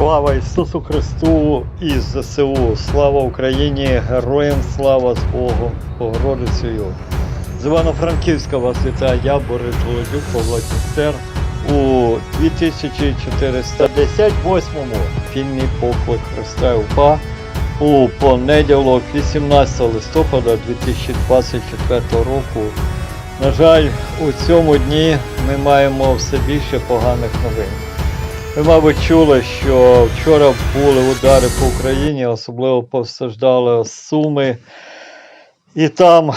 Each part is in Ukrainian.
Слава Ісусу Христу і ЗСУ! Слава Україні! Героям слава з Богом, Богородицею! З Івано-Франківська вас вітає я, Борис Володюк, Павло Кістер у 2458-му фільмі Поклик Христа УПА у понеділок, 18 листопада 2024 року. На жаль, у цьому дні ми маємо все більше поганих новин. Ви, мабуть, чули, що вчора були удари по Україні, особливо постраждали Суми. І там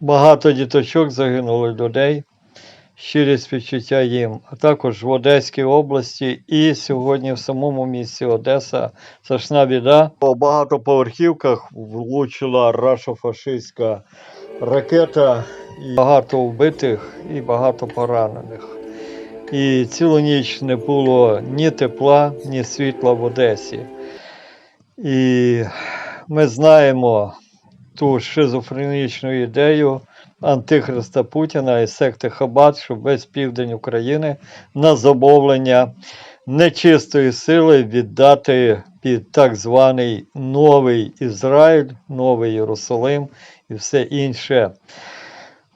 багато діточок загинули людей. Щирі співчуття їм, а також в Одеській області і сьогодні в самому місті Одеса страшна біда. По багатоповерхівках влучила рашофашистська ракета, і багато вбитих і багато поранених. І цілу ніч не було ні тепла, ні світла в Одесі. І ми знаємо ту шизофренічну ідею антихриста Путіна і секти Хабат, що весь південь України на замовлення нечистої сили віддати під так званий Новий Ізраїль, Новий Єрусалим і все інше.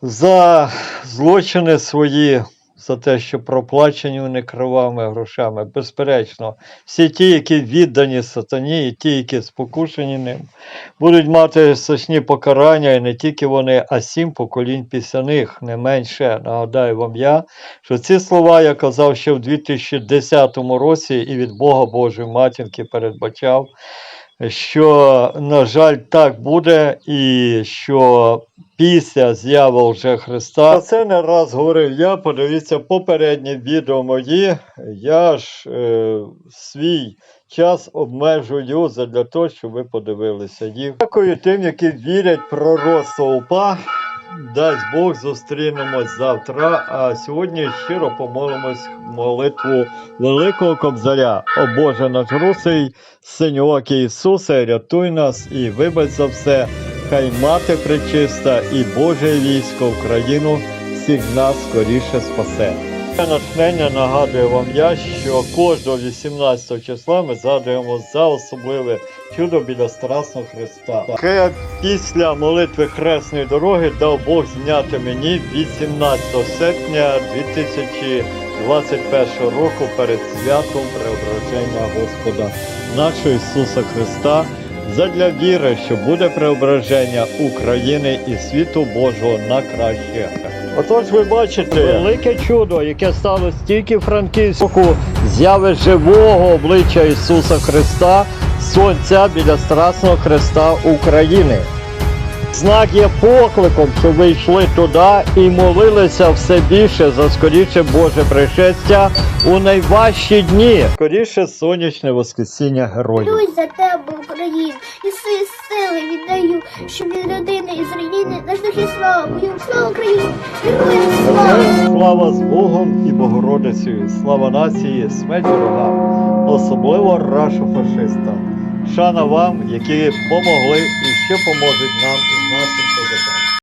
За злочини свої, за те, що проплачені вони кривавими грошами, безперечно, всі ті, які віддані сатані, і ті, які спокушені ним, будуть мати страшні покарання, і не тільки вони, а сім поколінь після них, не менше. Нагадаю вам я, що ці слова я казав ще в 2010 році і від Бога Божої матінки передбачав, що, на жаль, так буде, і що після з'яви вже Христа. Про це не раз говорив я. Подивіться попередні відео мої. Я ж е, свій час обмежую для того, щоб ви подивилися їх. Дякую тим, які вірять пророцтво УПА. Дасть Бог зустрінемось завтра. А сьогодні щиро помолимось молитву Великого Кобзаря. О Боже наш русий, синьоокий Ісусе, рятуй нас і вибач за все. Хай мати пречиста і Боже військо Україну всіх нас скоріше спасе. Натхнення нагадую вам я, що кожного 18 числа ми згадуємо за особливе чудо біля Страсного Христа. Таке після молитви Хресної дороги дав Бог зняти мені 18 серпня 2021 року перед святом преображення Господа нашого Ісуса Христа. Задля віри, що буде преображення України і світу Божого на краще. Отож, ви бачите велике чудо, яке сталося тільки Франківську, зяви живого обличчя Ісуса Христа, Сонця біля Страсного Христа України. Знак є покликом, щоб ви йшли туди і молилися все більше за скоріше Боже пришестя у найважчі дні. Скоріше сонячне воскресіння героїв. Молюсь за тебе, Україну, і свої сили віддаю, щоб від родини і з слава, бою слава Україні, героям слава! Слава з Богом і Богородицею, слава нації, смерть ворогам, особливо рашу фашистам. Шана вам, які помогли і ще поможуть нам із нашим козакам.